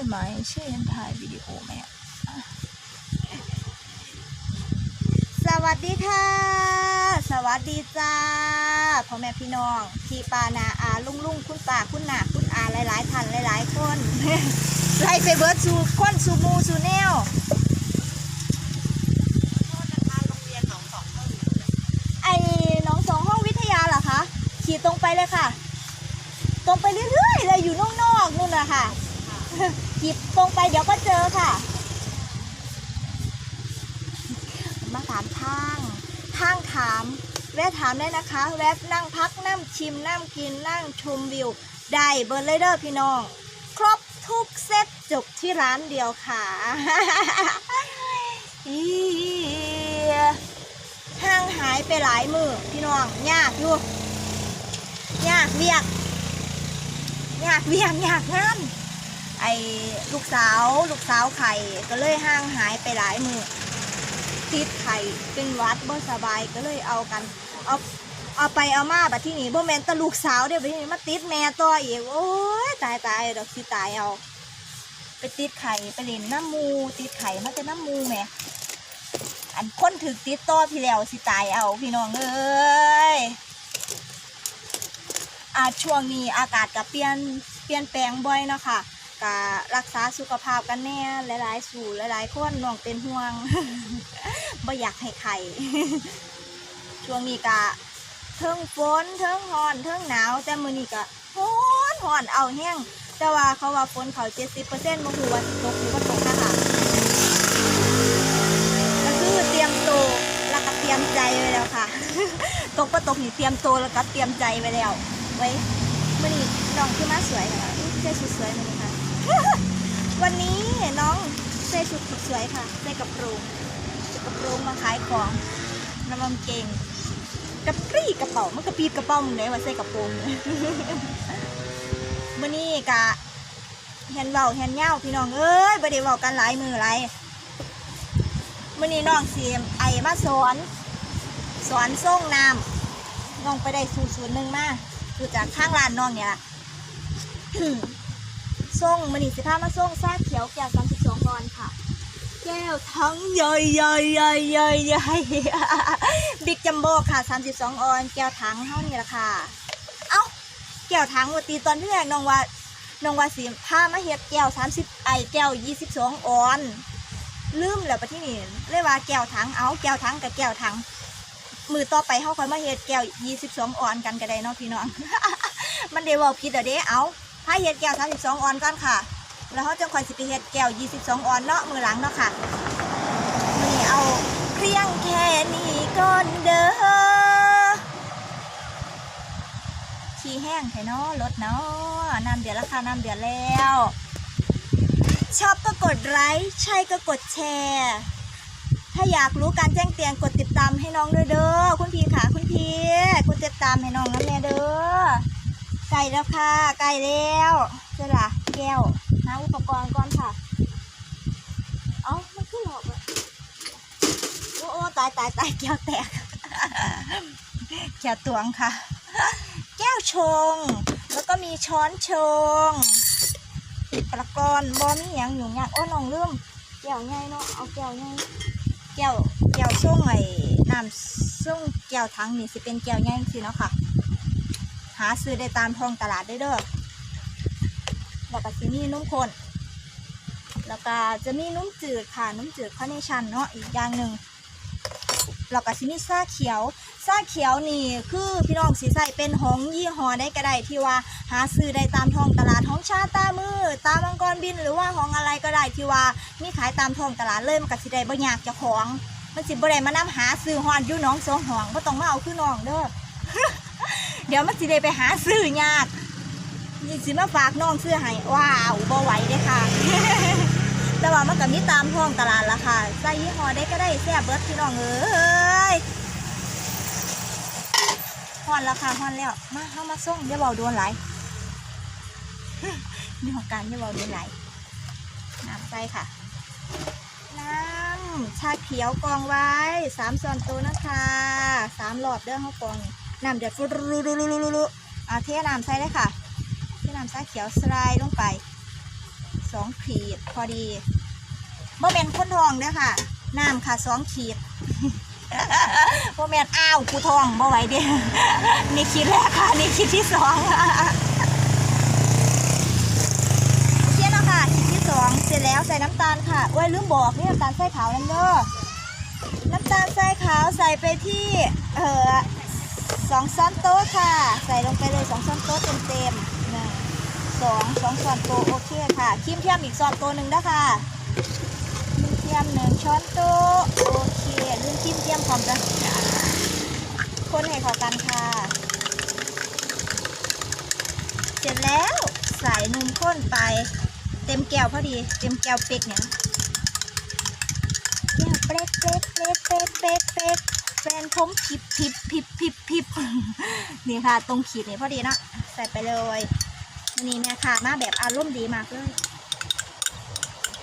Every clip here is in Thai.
ช่ไหมใช่ฉันถ่ายวิดีโอไหมสวัสดีค่ะ สวัสดีจ้าพ่อแม่พี่น้องพี่ปานาอาลุงลุงคุณป่าคุณหนาคุณอาหลายๆท่านหลาย ๆ คนไล่ไปเบิร์ดสูคนสู่หมูสู่แนวไอ้น้องสองห้องวิทยาเหรอคะ ขี่ตรงไปเลยค่ะ ตรงไปเรื่อยๆเลยอยู่นอกๆนู่นนะค่ะ ขี่ตรงไปเดี๋ยวก็เจอค่ะ มาถามทางทางถาม แวะถามได้นะคะ แวะนั่งพักนั่งชิมนั่งกินนั่งชมวิว ได้เบอร์เลเดอร์พี่น้อง ครบทุกเซตจบที่ร้านเดียวค่ะห่างหายไปหลายมือพี่น้องยากอยู่ยากเวียกยากเวียกยากงาน อ้ลูกสาว ลูกสาวไข่ก็เลยห่างหายไปหลายมือติดไข่เป็นวัดบ่สบายก็เลยเอากันเอาเอาไปเอามาบัดที่นี่บ่แม่นตะลูกสาวเดี๋ยวบัดที่นี่มาติดแม่ตัวอีกโอ้ยตายตายดอกสิตายเอา ไปติดไข่ไปเล่นน้ำมูติดไข่มาแต่น้ำมูแม่อันคนถึกติดต่อพี่แล้วสิตายเอาพี่น้องเอ้ยอาช่วงนี้อากาศก็เปลี่ยนเปลี่ยนแปลงบ่อยเนาะค่ะ ก็รักษาสุขภาพกันแน่หลายๆ สู่หลายๆคนน้องเป็นห่วงบ่อยากให้ไข่ช่วงนี้ก็เทิงฝนเทิงร้อนเทิงหนาว แต่มือนี้ก็ร้อนร้อนเอาแห้งแต่ว่าเขาว่าฝนเขาเจ็ดสิบเปอร์เซ็นต์มาหูว่าตกหรือว่าตกนะคะก็คือเตรียมตัวแล้วก็เตรียมใจไว้แล้วค่ะ ตกก็ตกนี่เตรียมตัวแล้วก็เตรียมใจไว้แล้ว ไว้มื่อนี้น้องคือมาสวยค่ะอุ๊ยใส่ชุดสวยมาเลยค่ะวันนี้น้อง ใส่ชุดสวยค่ะใส่กระโปรงใส่กระโปรงมาขายของน้ำมันเก่งกระปรี้กระเป๋ามันกระปีบกระเป๋ามึงไหนว่าใส่กระโปรงเมื่อนี้กะเห็นเบาเห็นเงาพี่น้องเอ้ยบ่ได้เว้ากันหลายมือหลายมื่อนี้น้องเสียมไอมาสอน สอนส่งน้ำน้องไปได้สูตรสูตรหนึ่งมาคือจากข้างร้านน้องเนี่ยล่ะ ส่งมื่อนี้สิพามาส่งซาเขียวแก้วสามสิบสองกอนค่ะ แก้วทั้งใหญ่ใหญ่ใหญ่ใหญ่ใหญ่บิ๊กจัมโบ้ค่ะสามสิบสองออนแก้วถังเท่านี้ละค่ะ เอ้าแก้วถังวันตีตอนที่แรกน้องว่าน้องว่าสิพามาเฮ็ดแก้วสามสิบไอแก้วยี่สิบสองออนลืมแล้วปะที่นี่เลยว่าแก้วถังเอาแก้วถังกับแก้วถังมือต่อไปเขาคอยมาเฮ็ดแก้วยี่สิบสองออนกันก็ได้เนาะพี่น้อง มันเดี๋ยวว่าผิดเดี๋ยวเด้เอา ถ้าเฮ็ดแก้วสามสิบสองออนก่อนค่ะ แล้วเขาจะคอยสิไปเฮ็ดแก้วยี่สิบสองออนเนาะมือหลังเนาะค่ะมือนี้เอาเครื่องแค่นี้ก่อนเด้อขี้แห้งไถเนาะรถเนาะน้ำเดือดแล้วค่ะน้ำเดือดแล้ว ชอบก็กดไลค์ใช่ก็กดแชร์ถ้าอยากรู้การแจ้งเตือนกดติดตามให้น้องด้วยเด้อคุณพีค่ะ คุณพีกดติดตามให้น้องน้ำแม่เด้อ ไก่แล้วค่ะ ไก่แล้วเจ้าล่ะแก้วหาอุปกรณ์ก่อนค่ะ เอ้ามันขึ้นหลอกโอ้โอ้ตายตายตายแก้วแตกแก้วตวงค่ะ แก้วชง แล้วก็มีช้อนชงอุปกรณ์บอมีอย่างอยู่งานโอ้น้องลืมแก้วใหญ่เนาะเอาแก้วใหญ่แก้วแก้วส้งไอ้น้ำส้งแก้วถังนี่สิเป็นแก้วใหญ่สิเนาะค่ะ หาซื้อได้ตามท้องตลาดได้เด้อแล้วก็สิมีนุ่มข้นแล้วก็จะมีนุ่มจืดค่ะนุ่มจืดคาร์เนชั่นเนาะอีกอย่างหนึ่งแล้วก็สิมีซาเขียวซาเขียวนี่คือพี่น้องสีใส่เป็นของยี่ห้อได้ก็ได้ที่ว่าหาซื้อได้ตามท้องตลาดของชาตามือ ตามังกรบินหรือว่าของอะไรก็ได้ที่ว่ามีขายตามท้องตลาดเลยมันก็สิได้บ่ยากจ้าของมันสิบ่ได้มานํหาซื้อฮอนอยู่น้องสองหองบ่ต้องมาเอาคือน้องเด้อ เดี๋ยวมันสิได้ไปหาซื้อยากนี่สิมาฝากน้องซื้อให้ว้าวบ่ไหวเด้ค่ะ แต่ว่ามันก็มีตามท้องตลาดละค่ะใส่ยี่ห้อได้ก็ได้แซ่บเบิร์ดพี่น้องเอ้ยฮอนแล้วค่ะฮอนแล้ว มาเข้ามาส่งอย่าเบาโดนไหลายนี่ของการอย่าเบาโดนไหลน้ำใส่ค่ะน้ำชาเขียวกองไว้สามส่วนตัวนะคะสามหลอดเด้อเขากองนี่ น้ำเดือดฟุดรุรุรุรุรุอ่าเทน้ำใส่เลยค่ะเทน้ำชาเขียวสไลด์ลงไปสองขีดพอดีบ่แม่นคนทองเด้อค่ะน้ำค่ะสองขีดบ่แม่นอ้าวกูทองบ่ไหวเด้นี่ขีดแรกค่ะนี่ขีดที่สองโอเคเนาะค่ะขีดที่สองเสร็จแล้วใส่น้ำตาลค่ะโอ้ยลืมบอกนี่น้ำตาลใส่ขาวนั่นเด้อน้ำตาลใส่ขาวใส่ไปที่เออ สองช้อนโต๊ะค่ะ ใส่ลงไปเลยสองช้อนโต๊ะเต็มๆหนึ่งสองสองช้อนโต๊ะโอเคค่ะครีมเทียมอีกช้อนโต๊ะหนึ่งนะค่ะครีมเทียมหนึ่งช้อนโต๊ะโอเคลืมครีมเทียมพร้อมกันคนให้เข้ากันค่ะ เสร็จแล้วใส่นมข้นไป เต็มแก้วพอดี เต็มแก้วเป๊กเนี่ยแก้วเป๊กเป๊กเป๊กเป๊กเป๊กเป๊ก แฟนผมพิบพิบพิบพิบพิบนี่ค่ะ ตรงขีดนี่พอดีเนาะใส่ไปเลยมันนี้แม่ค่ะมาแบบอารมณ์ดีมากเลย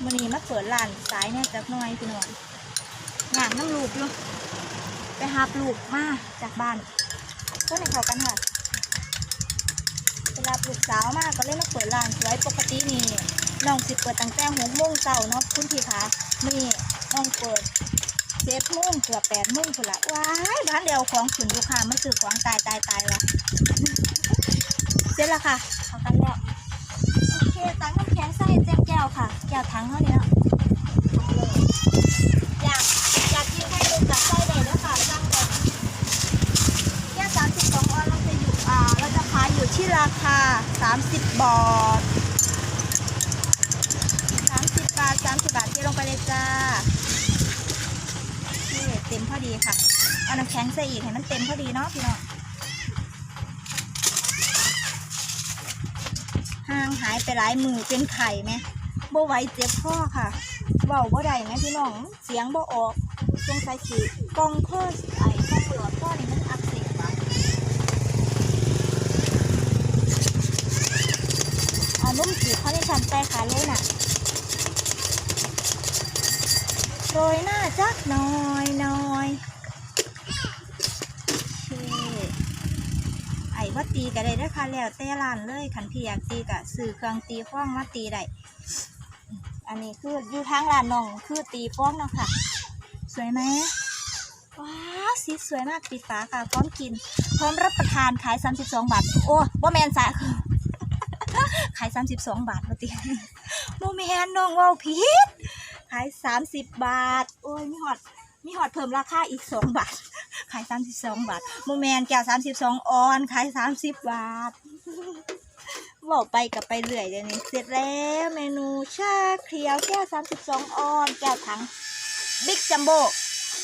มันนี้มาเปิดร้านสายเนี่ยจักน่อยพี่น้องงานน้ำลูกอยู่ไปหาปลูกมาจากบ้านก็ในเขากันค่ะเวลาปลูกสาวมากก็เลยมาเปิดร้านสวยปกตินี่น้องสิเปิดตั้งแต่หกโมงเช้าเนาะคุณพี่คะนี่น้องเปิด เจ็ดโมงเกือบแปดโมงคนละว้ายร้านเดียวของขืนลูกค้ามาซื้อของตายตายตายวะเสร็จแล้วค่ะเอากันแล้วโอเคตังน้ำแข็งใส่เต็มแก้วค่ะ แก้วถังเท่านี้เนาะเอยอยากอยากกินให้ดูกับไส้ได้แล้วค่ะสั่งก่อนแค่32องออนเราจะอยู่อ่าเราจะขายอยู่ที่ราคา30บบาท30บาท30บบาทที่ลงไปเลยจ้า ต็มพอดีค่ะ เอาน้ำแข็งใส่อีกให้มันเต็มพอดีเนาะพี่น้องห่างหายไปหลายมือเป็นไข่ไหมบ่ไหวเจ็บข้อค่ะเบาบ่ได้ไหมพี่น้อง เสียงบ่ออกสงสัยสิกองข้อไอ้กล้องหลอดข้อนี่มันอักเสบเอานุ่มจีเขาในชั้นแต่ขาเลยน่ะโรยหน้าจักหน้อยหน้อยโอเคไอ้ว่าตี ก็ได้ด้อค่ะแล้วแต่ร้านเลยขันพี่อยากตีก็ซื้อเครื่องตีฟ้องมาตีได้อันนี้คืออยู่ทางร้านน้องคือตีฟ้องเนาะค่ะ สวยไหมว้าวสีสวยมากปิดฝาค่ะพร้อมกิน พร้อมรับประทานขาย 32 บาท โอ้บ่แมนสะขาย 32 บาทมาติโมแมนน้องว่าผิดขาย 30 บาท โอ้ยมีหอดมีหอดเพิ่มราคาอีก 2 บาท ขาย32บาทโมแมนแก้ว32ออนขาย30บาทบอกไปกับไปเรื่อยเลยนี่เสร็จแล้วเมนูชาเขียวแก้ว32ออนแก้วถังบิ๊กจัมโบ้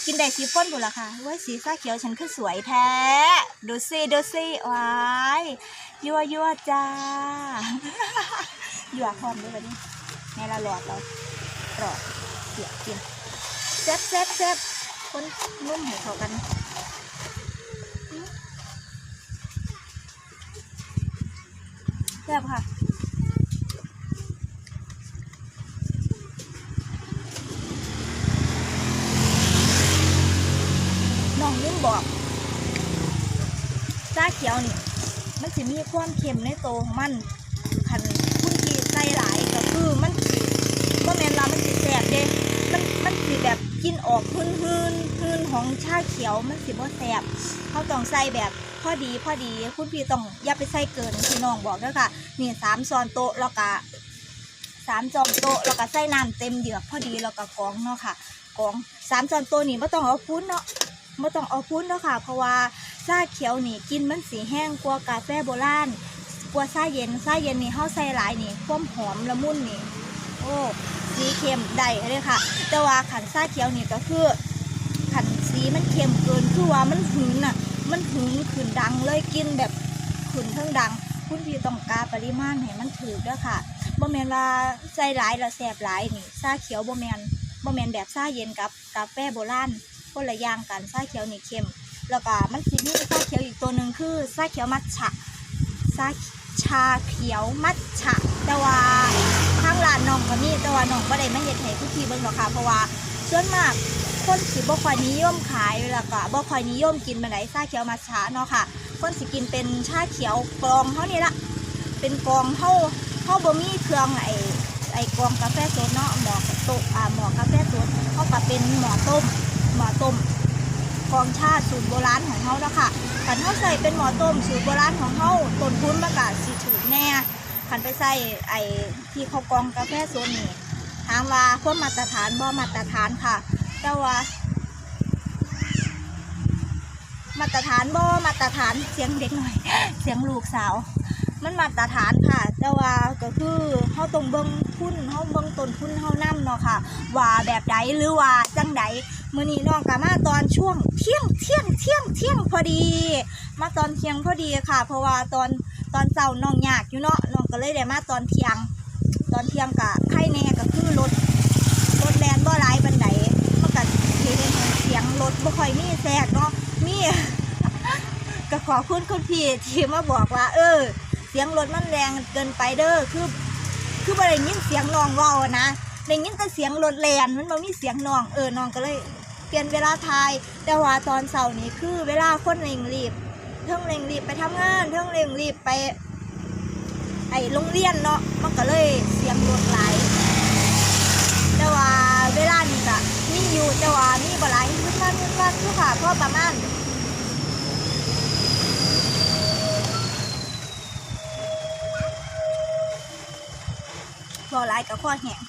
กินได้สีพ่นบุละค่ะว้ยสีฟ้าเขียวฉันคือสวยแท้ ดูสิดูสิว้ายยั่วยั่วจ้ายั่วพร้อมด้วยวันนี้ในละหลอดเราหลอดเสียกินแซ่บแซ่บแซ่บคนนุ่มให้เขากัน ซ่บค่ะน้องลืมบอกชาเขียวนี่มันจะมีความเค็มในโตของมันคันคุณกีใส่หลายก็คือมันบ่แม่นว่ามันสิแสบเด้มันมันสิ แบบกินออกหืนหืนหืนของชาเขียวมันสิบ่แสบเขาต้องใส่แบบพอดีพอดีคุณพี่ต้องอย่าไปใส่เกินที่น้องบอกเด้อค่ะนี่สามช้อนโต๊ะแล้วก็สามช้อนโต๊ะแล้วก็ใส่น้ำเต็มเหยือกพอดีแล้วก็กองเนาะค่ะกองสามช้อนโต๊ะนี่ไม่ต้องเอาพุ้นเนาะไม่ต้องเอาพุ้นเนาะค่ะ เพราะว่าชาเขียวนี่กินมันสีแห้งกว่ากาแฟโบราณกว่าซาเย็นซาเย็นนี่เฮาใส่หลายนี่ความหอมละมุนนี่ โอ้ สีเข้มได้เลยค่ะ แต่ว่าขันซาเขียวนี่ก็คือขันสีมันเข้มเกินคือว่ามันหืนอะ มันหืนขืนดังเลยกินแบบขืนทั้งดัง คุณพี่ต้องกาปริมาณให้มันถือด้อค่ะบ่แมนว่าใส่หลายแล้วแสบหลายนี่ซาเขียวบ่แมนบ่แมนแบบซาเย็นกับกาแฟโบราณคนละอย่างกันซาเขียวนี่เข้มแล้วก็มันสิมีซาเขียวอีกตัวหนึ่งคือซาเขียวมัทฉะซาชาเขียวมัทฉะแต่ว่าานน้องก็มีแต่ว่าน้องก็ได้มาเฮ็ดให้ทุกทีเบิ่งหรอกค่ะ เพราะว่าส่วนมากคนสิบ่ค่อยนิยมขายแล้วก็บ่ค่อยนิยมกินมาไหนชาเขียวมัทฉะเนาะค่ะ คนสิกินเป็นชาเขียวกรองเท่านี้ละเป็นกรองเท่าเท่าบ่มีเครื่องไอ้ไอกรองกาแฟสดเนาะหมอกโตะอ่าหมอกาแฟสดเขาก็เป็นหมอต้มหมอต้มกองชาติสูตรโบราณของเขาเนาะค่ะขันเขาใส่เป็นหมอต้มสูตรโบราณของเขาต้นทุนมันก็สิถ กแน่ขันไปใส่ไอที่เขากองกาแฟสดนี่ถามว่าพวกมาตรฐานบ่มาตรฐานค่ะ แต่ว่า มาตรฐานบ่มาตรฐานเสียงเด็กหน่อย เสียงลูกสาว มันมาตรฐานค่ะ แต่ว่าก็คือเฮาต้องเบิ่งทุนเฮาเบิ่งต้นทุนเฮานํเนาะค่ะ ว่าแบบใดหรือว่าจังใดมื้อนี้น้องก็มาตอนช่วงเที่ยงเที่ยงเที่ยงเที่ยงพอดี มาตอนเที่ยงพอดีค่ะ เพราะว่าตอน ตอนเช้าน้องยากอยู่เนาะน้องก็เลยได้มาตอนเที่ยง ตอนเที่ยงก็ไข่แน่ก็คือรถรถแลนบ่หลายบันไดมันก็เฮ็ดให้เสียงรถบ่ค่อยมีแทรกเนาะมีก็ขอคุณคุณพี่ที่มาบอกว่า เออ เสียงรถมันแรงเกินไปเด้อคือ คือบ่ได้ยินเสียงน้องเว้านะได้ยินแต่เสียงรถแลนมันบ่มีเสียงน้องเออน้องก็เลยเปลี่ยนเวลาทายแต่ว่าตอนเสาร์นี้คือเวลาคนเร่งรีบ เทิงเร่งรีบไปทำงาน เทิงเร่งรีบไป ไอโรงเรียนเนาะมันก็เลยเสียงรถหลแต่ว่าเวลานี้ก็มีอยู่แต่ว่ามีบ่หลายขึ้นวันขึ้นวันคือค่ะพราะประมาณพอร้ายกับข้อแห้ง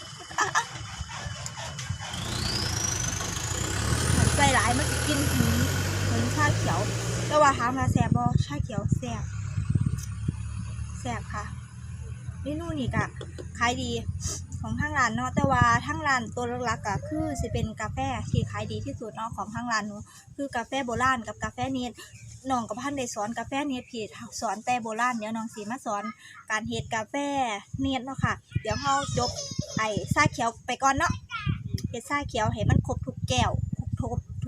ใส่หลายมันจะกินหืนหืนชาเขียว แต่ว่าถามว่าแสบบอชาเขียวแสบแสบค่ะเมนูนี่กะขายดีของทางร้านเนาะแต่ว่าทางร้านตัวหลักๆก็คือสิเป็นกาแฟที่ขายดีที่สุดเนาะของทางร้านหนูคือกาแฟโบราณกับกาแฟเนตน้องกับพันได้สอนกาแฟเนตผิดสอนแต่โบราณเดี๋ยวน้องสีมาสอนการเฮ็ดกาแฟเนตเนาะค่ะ เดี๋ยวเราจบไอ้ชาเขียวไปก่อนเนาะเฮ็ดชาเขียวให้มันครบทุกแก้ว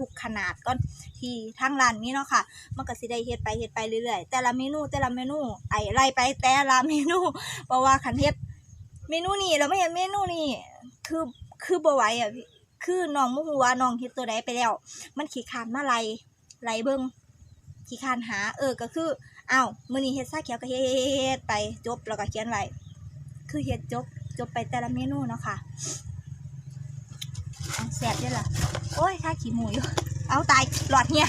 ทุกขนาดก่อนที่ทางร้านนี้เนาะค่ะมันก็สิได้เฮ็ดไปเฮ็ดไปเรื่อยๆ แต่ละเมนูแต่ละเมนูไอ้ไล่ไปแต่ละเมนูเพราะว่าคันเฮ็ดเมนูนี้เราไม่เห็นเมนูนี้คือคือบ่ไหวอะพี่คือน้องบ่ฮู้ว่าน้องเฮ็ดตัวใดไปแล้ว มันขี้คานมาไล่ไล่เบิ่งขี้คานหา เออก็คืออ้าวมื้อนี้เฮ็ดซาเขียวก็เฮ็ดไปจบแล้วก็เขียนไว้คือเฮ็ดจบจบไปแต่ละเมนูเนาะค่ะ เอาแซ่บเด้ล่ะ โอ้ยถ้าขี้หมูอยู่เอาตายหลอดเนี่ย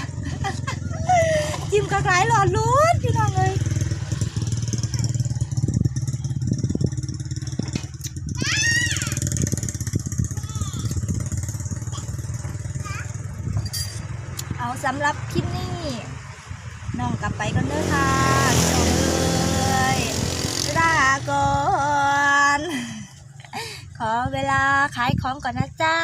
จิ้มกระไรหลอดลุ้นพี่น้องเลยเอาสำหรับคลิปนี้น้องกลับไปกันเด้อค่ะพี่น้องเอ้ยลาก่อนขอเวลาขายของก่อนนะจ้า